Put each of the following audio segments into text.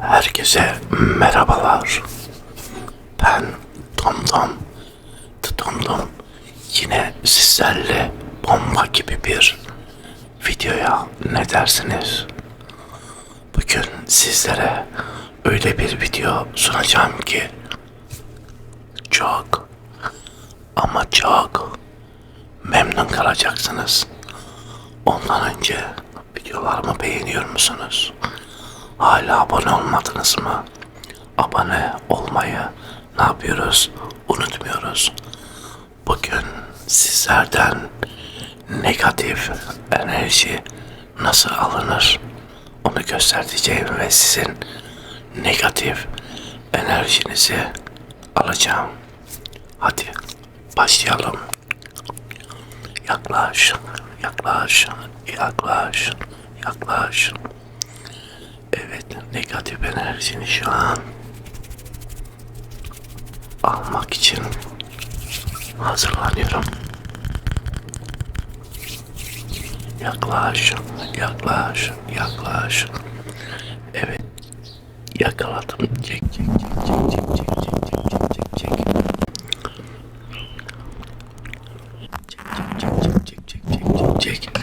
Herkese merhabalar. Ben Tomtom. Tutumdum. Yine sizlerle bomba gibi bir videoya ne dersiniz? Bugün sizlere öyle bir video sunacağım ki çok ama çok memnun kalacaksınız. Ondan önce videolarımı beğeniyor musunuz? Hala abone olmadınız mı? Abone olmayı ne yapıyoruz? Unutmuyoruz. Bugün sizlerden negatif enerji nasıl alınır? Onu göstereceğim ve sizin negatif enerjinizi alacağım. Hadi başlayalım. Yaklaş, yaklaş, yaklaş, yaklaş. Evet, negatif enerjini şu an almak için hazırlanıyorum. Yaklaş, yaklaş, yaklaş. Evet, yakaladım. Çek, çek, çek, çek, çek, çek, çek, çek, çek, çek, çek. Çek, çek, çek, çek, çek, çek, çek, çek.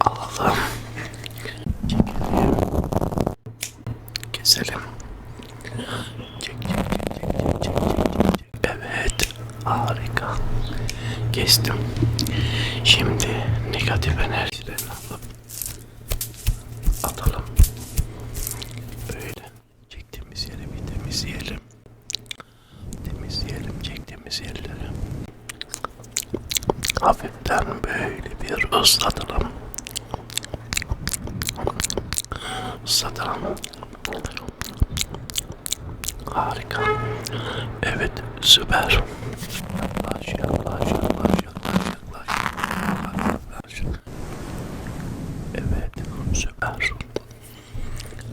Alalım. Çekelim. Keselim. Çek, çek, çek, çek, çek, çek, çek. Evet, harika. Kestim. Şimdi negatif enerjilerini alıp atalım. Böyle çektiğimiz yeri bir temizleyelim. Temizleyelim çektiğimiz yerleri. Hafiften böyle bir ıslatalım. Islatalım. Harika. Evet, süper. Yaklaş, yaklaş, yaklaş, yaklaş, yaklaş, yaklaş. Evet, süper.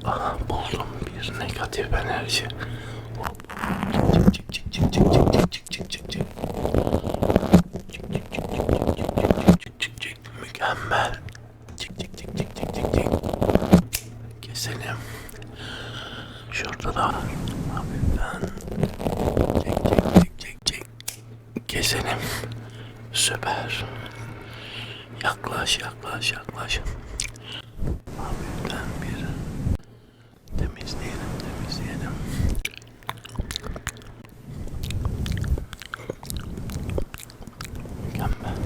Aha, buldum bir negatif enerji. Hop. Çık, çık, çık. Çık, çık, çık, çık, çık, çık, çık, çık, çık. Mükemmel. Çık, çık, çık, çık, çık, çık, çık. Keselim. Şurada da var. Hafiften. Çek çek çek çek çek. Keselim. Süper. Yaklaş yaklaş yaklaş. Hafiften bir temizleyelim temizleyelim. Mükemmel.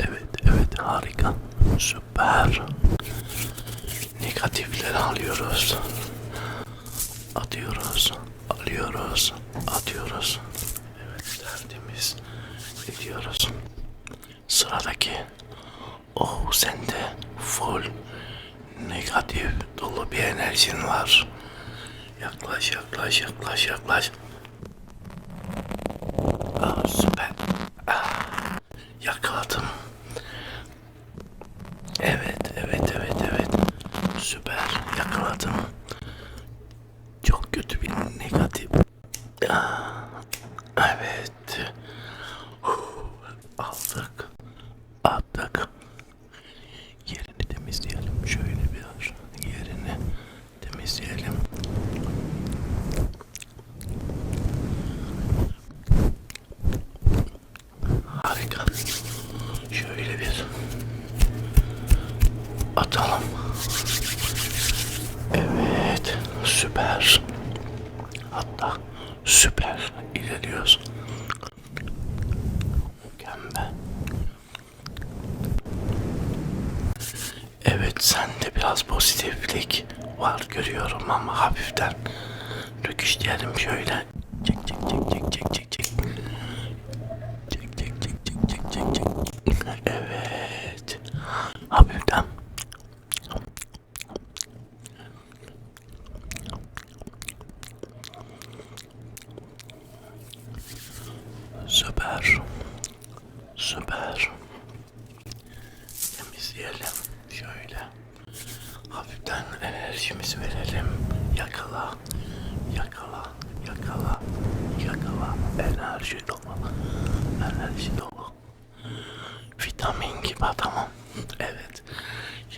Evet evet harika. Süper. Negatifleri alıyoruz. Atıyoruz. Alıyoruz. Atıyoruz. Gidiyoruz. Sıradaki. Oh sende full negatif dolu bir enerjin var. Yaklaş yaklaş yaklaş yaklaş. Ah, süper. Ah, yakaladım. Evet, evet, evet, evet. Süper. Yakaladım. Çok kötü bir negatif. Ah, evet. Huh, Aldık. Attık. Yerini temizleyelim. Şöyle bir yerini temizleyelim. Harika. Şöyle bir atalım. Evet, süper. Hatta süper ilerliyoruz. Mükemmel. Evet, sende biraz pozitiflik var görüyorum ama hafiften rüküş diyelim şöyle. Çek çek çek çek çek. Çek çek çek çek çek çek çek. Evet. Hafiften. Süper. Süper. Temizleyelim. Şöyle. Hafiften enerjimizi verelim. Yakala. Yakala. Yakala. Yakala. Enerji dolu. Enerji dolu. Vitamin gibi adamım. Evet.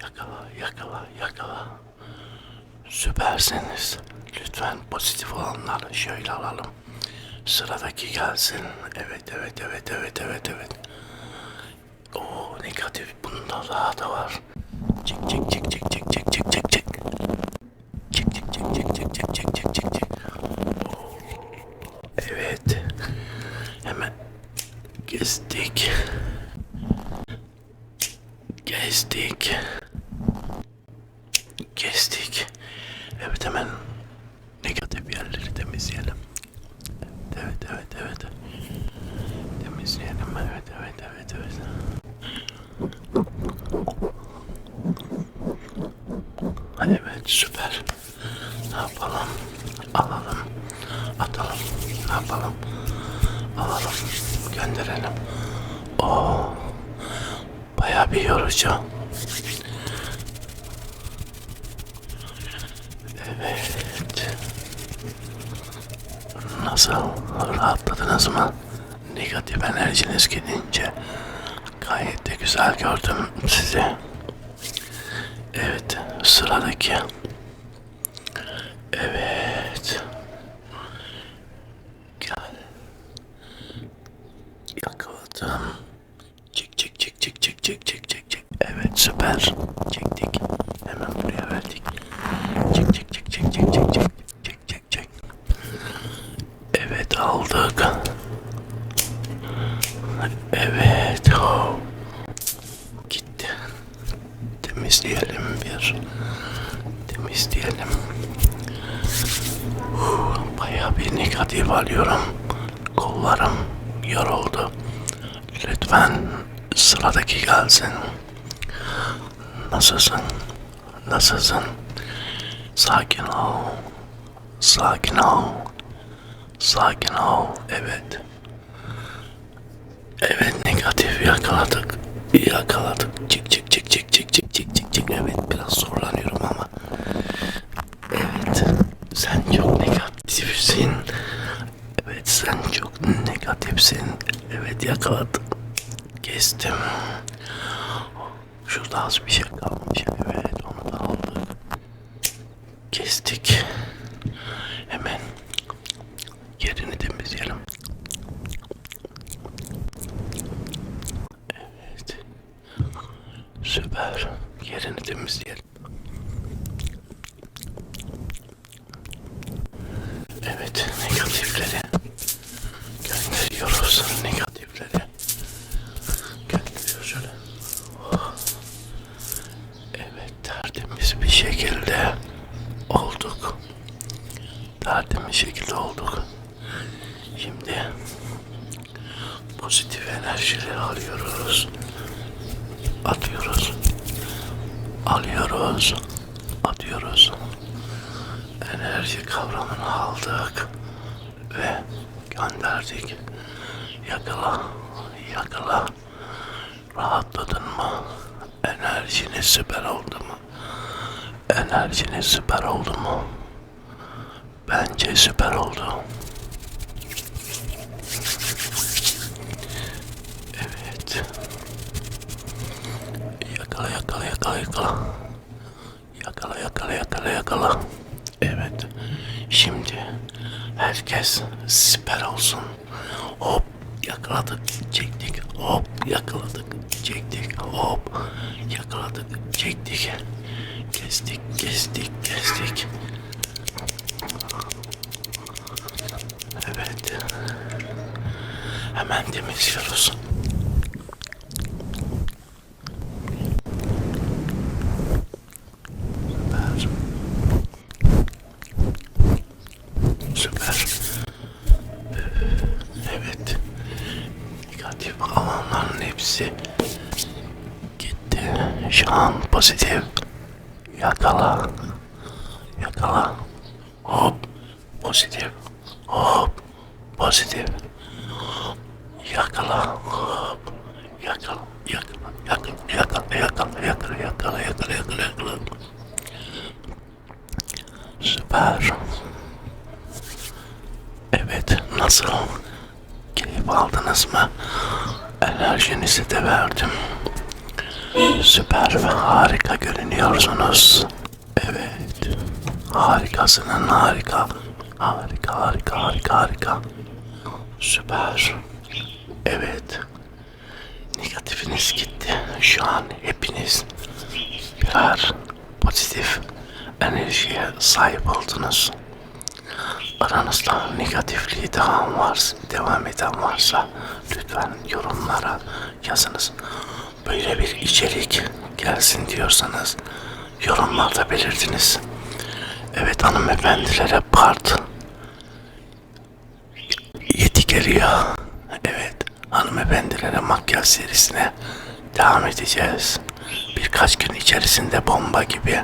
Yakala. Yakala. Yakala. Süpersiniz. Lütfen pozitif olanları şöyle alalım. Sıradaki gelsin. Evet, evet, evet, evet, evet, evet. Oo, negatif. Bunda daha da var. Çek, çek, çek, çek, bir yorucu. Evet. Nasıl? Rahatladınız mı? Negatif enerjiniz gidince gayet de güzel gördüm sizi. Evet, sıradaki. Evet. Gel. Yakaladım. süper. Çektik. Hemen buraya verdik. Çek çek çek çek çek çek çek. Çek çek çek. Evet aldık. Evet. Oh. Gitti. Temizleyelim bir. Temizleyelim. Uh, bayağı bir negatif alıyorum. Kollarım yoruldu. Lütfen sıradaki gelsin. Nasılsın? Nasılsın? Sakin ol. Sakin ol. Sakin ol. Evet. Evet negatif yakaladık. Yakaladık. Çık çık çık çık çık çık çık çık çık. Evet biraz zorlanıyorum ama. Evet. Sen çok negatifsin. Evet sen çok negatifsin. Evet yakaladım. Kestim. Şurada az bir şey kalmış. Evet onu da aldık. Kestik. Hemen yerini temizleyelim. Evet. Süper. Yerini temizleyelim. Evet, negatifleri gönderiyoruz. Negatifleri Alıyoruz. Atıyoruz. Enerji kavramını aldık ve gönderdik. Yakala, yakala. Rahatladın mı? Enerjiniz süper oldu mu? Enerjiniz süper oldu mu? Bence süper oldu. Evet. Yakala yakala yakala yakala. Yakala yakala yakala yakala. Evet. Şimdi herkes siper olsun. Hop yakaladık çektik. Hop yakaladık çektik. Hop yakaladık çektik. Kestik kestik kestik. Evet. Hemen temizliyoruz. Süper. Süper. Evet. Negatif alanların hepsi gitti. Şu an pozitif. Yakala. Yakala. Hop. Pozitif. Hop. Pozitif. Yakala. Hop. Yakala. Yakala. Yakala. Yakala. Yakala. Yakala. Yakala. Yakala. Yakala. Yakala. Süper. Evet, nasıl? Keyif aldınız mı? Enerjinizi de verdim. Süper ve harika görünüyorsunuz. Evet. Harikasının harika. Harika, harika, harika, harika. Süper. Evet. Negatifiniz gitti. Şu an hepiniz birer pozitif enerjiye sahip oldunuz. Aranızda negatifliği devam varsa, devam eden varsa lütfen yorumlara yazınız. Böyle bir içerik gelsin diyorsanız yorumlarda belirtiniz. Evet hanımefendilere part 7 geliyor. Evet hanımefendilere makyaj serisine devam edeceğiz. Birkaç gün içerisinde bomba gibi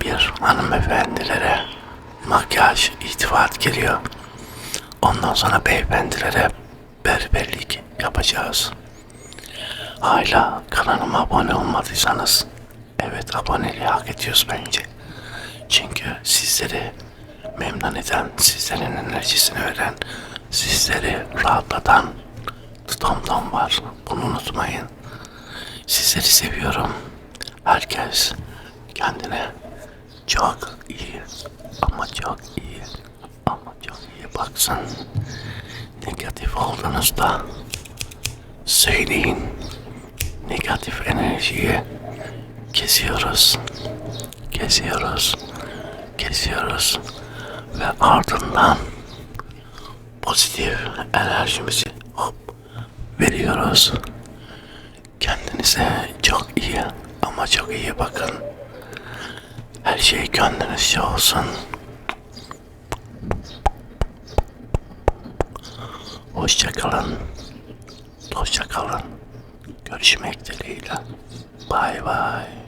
bir hanımefendilere makyaj itifat geliyor. Ondan sonra beyefendilere berberlik yapacağız. Hala kanalıma abone olmadıysanız evet aboneliği hak ediyoruz bence. Çünkü sizleri memnun eden, sizlerin enerjisini veren, sizleri rahatlatan tutamdan var. Bunu unutmayın. Sizleri seviyorum. Herkes kendine çok iyi ama çok iyi ama çok iyi baksın. Negatif olduğunuzda söyleyin. Negatif enerjiyi kesiyoruz. Kesiyoruz. Kesiyoruz. Ve ardından pozitif enerjimizi hop veriyoruz. Kendinize çok iyi ama çok iyi bakın. Her şey gönlünüzce olsun. Hoşçakalın. Hoşçakalın. Görüşmek dileğiyle. Bay bay.